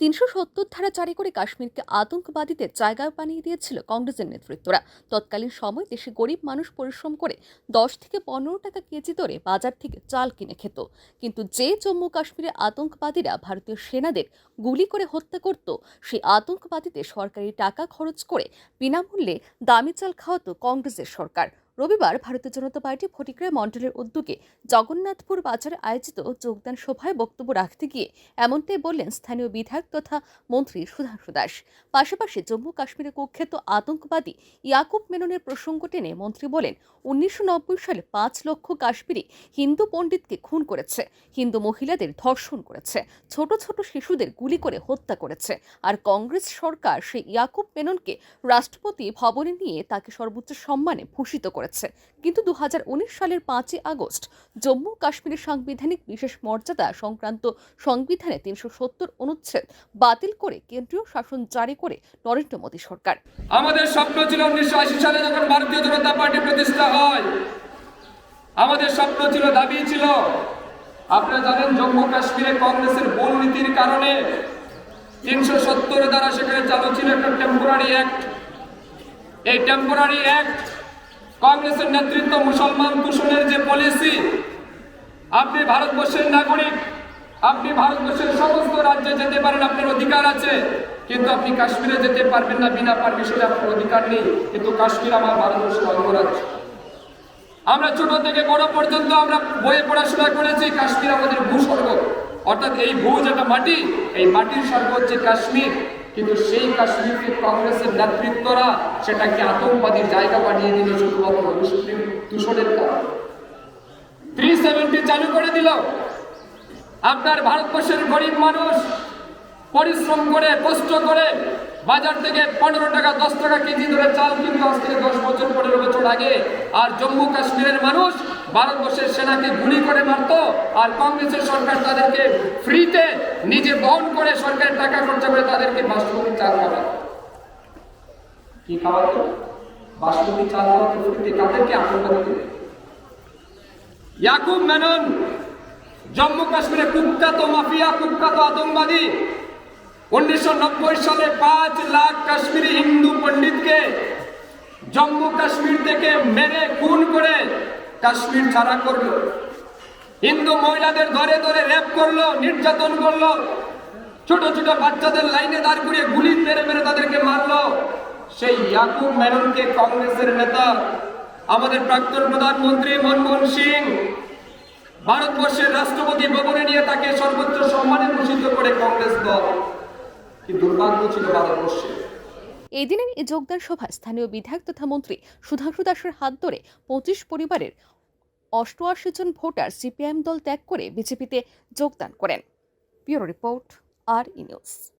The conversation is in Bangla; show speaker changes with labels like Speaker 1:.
Speaker 1: তিনশো সত্তর ধারা জারি করে কাশ্মীরকে আতঙ্কবাদীদের জায়গায় বানিয়ে দিয়েছিল কংগ্রেসের নেতৃত্বরা। তৎকালীন সময় দেশে গরিব মানুষ পরিশ্রম করে দশ থেকে পনেরো টাকা কেজি দরে বাজার থেকে চাল কিনে খেত। কিন্তু যে জম্মু কাশ্মীরে আতঙ্কবাদীরা ভারতীয় সেনাদের গুলি করে হত্যা করত, সেই আতঙ্কবাদীদের সরকারি টাকা খরচ করে বিনামূল্যে দামি চাল খাওয়াতো কংগ্রেসের সরকার। রবিবার ভারতীয় জনতা পার্টি ফটিকরায় মণ্ডলের উদ্যোগে জগন্নাথপুর বাজারে আয়োজিত যোগদান সভায় বক্তব্য রাখতে গিয়ে এমনটাই বললেন স্থানীয় বিধায়ক তথা মন্ত্রী সুধাংশু দাস। পাশাপাশি জম্মু কাশ্মীরে কুখ্যাত আতঙ্কবাদী ইয়াকুব মেননের প্রসঙ্গ টেনে মন্ত্রী বলেন, উনিশশো নব্বই সালে পাঁচ লক্ষ কাশ্মীরি হিন্দু পণ্ডিতকে খুন করেছে, হিন্দু মহিলাদের ধর্ষণ করেছে, ছোট ছোট শিশুদের গুলি করে হত্যা করেছে আর কংগ্রেস সরকার সেই ইয়াকুব মেননকে রাষ্ট্রপতি ভবনে নিয়ে তাকে সর্বোচ্চ সম্মানে ভূষিত করেছে। কিন্তু দু সালের পাঁচই আগস্ট জম্মু কাশ্মীরের সাংবিধানিক বিশেষ মর্যাদা সংক্রান্ত সংবিধানে তিনশো সত্তর অনুচ্ছেদ বাতিল করে কেন্দ্রীয় শাসন জারি করে নরেন্দ্র মোদী সরকার।
Speaker 2: আমাদের স্বপ্ন ছিল উনিশশো আশি সালে যখন ভারতীয় জনতা পার্টি প্রতিষ্ঠা হয়, আমাদের স্বপ্ন ছিল, দাবি ছিল, আপনারা জানেন জম্মু কাশ্মীরে কংগ্রেসের ভুল নীতির কারণে তিনশো সত্তর দ্বারা সেখানে চালু ছিল একটা টেম্পোরারি অ্যাক্ট এই টেম্পোরারি অ্যাক্ট কংগ্রেসের নেতৃত্ব মুসলমান দূষণের যে পলিসি আপনি ভারতবর্ষের নাগরিক, আপনি ভারতবর্ষের সমস্ত রাজ্যে যেতে পারেন, আপনার অধিকার আছে। কিন্তু আপনি কাশ্মীরে যেতে পারবেন না, বিনা পারমিশনে আপনার অধিকার নেই। কিন্তু কাশ্মীর আমার ভারতবর্ষের অঙ্গরাজ্য। আমরা ছোট থেকে বড় পর্যন্ত আমরা বইয়ে পড়াশোনা করেছি, কাশ্মীর আমাদের ভূস্বর্গ। অর্থাৎ এই ভূ যেটা মাটি, এই মাটির স্বর্গ হচ্ছে কাশ্মীর। কিন্তু সেই কাশ্মীরকে কংগ্রেসের নেতৃত্বরা সেটাকে আতঙ্কবাদীর জায়গা বানিয়ে দিল শুধুমাত্র মুসলিম দূষণের কারণে থ্রি সেভেন্টি চালু করে দিল। আপনার ভারতবর্ষের গরিব মানুষ পরিশ্রম করে, কষ্ট করে বাজার থেকে পনেরো টাকা, দশ টাকা কেজি ধরে চাল কিনতো আজ থেকে দশ বছর, পনেরো বছর আগে। আর জম্মু কাশ্মীরের মানুষ ভারতবর্ষের সেনাকে গুলি করে মারত। আর কংগ্রেসের সরকার তাদেরকে ফ্রিতে নিজে বহন করে সরকারের টাকা খরচা করে তাদেরকে বাসমতি চাল খাওয়াত কি খাওয়াতো বাসমতি চাল খাওয়াতো ফ্রিতে কাদেরকে আতঙ্কবাদী ইয়াকুব মেনন, জম্মু কাশ্মীরে কুখ্যাত মাফিয়া, কুখ্যাত আতঙ্কবাদী, উনিশশো নব্বই সালে পাঁচ লাখ কাশ্মীরি হিন্দু পণ্ডিতকে জম্মু কাশ্মীর থেকে মেরে খুন করে কাশ্মীর ছাড়া করল। হিন্দু মহিলাদের ধরে ধরে রেপ করল, নির্যাতন করল। ছোট ছোট বাচ্চাদের লাইনে দাঁড় করিয়ে গুলি মেরে মেরে তাদেরকে মারলো। সেই ইয়াকুব মেননকে কংগ্রেসের নেতা, আমাদের প্রাক্তন প্রধানমন্ত্রী মনমোহন সিং, ভারতবর্ষের রাষ্ট্রপতি ভবনে নিয়ে তাকে সর্বোচ্চ সম্মানে ভূষিত করে কংগ্রেস দল। কি দুর্ভাগ্য ছিল ভারতবর্ষে।
Speaker 1: এই এই যোগদান সভায় স্থানীয় বিধায়ক তথা মন্ত্রী সুধাংশু দাসের হাত ধরে পঁচিশ পরিবারের অষ্টআশি জন ভোটার সিপিআইএম দল ত্যাগ করে বিজেপিতে যোগদান করেন। Bureau report R E news.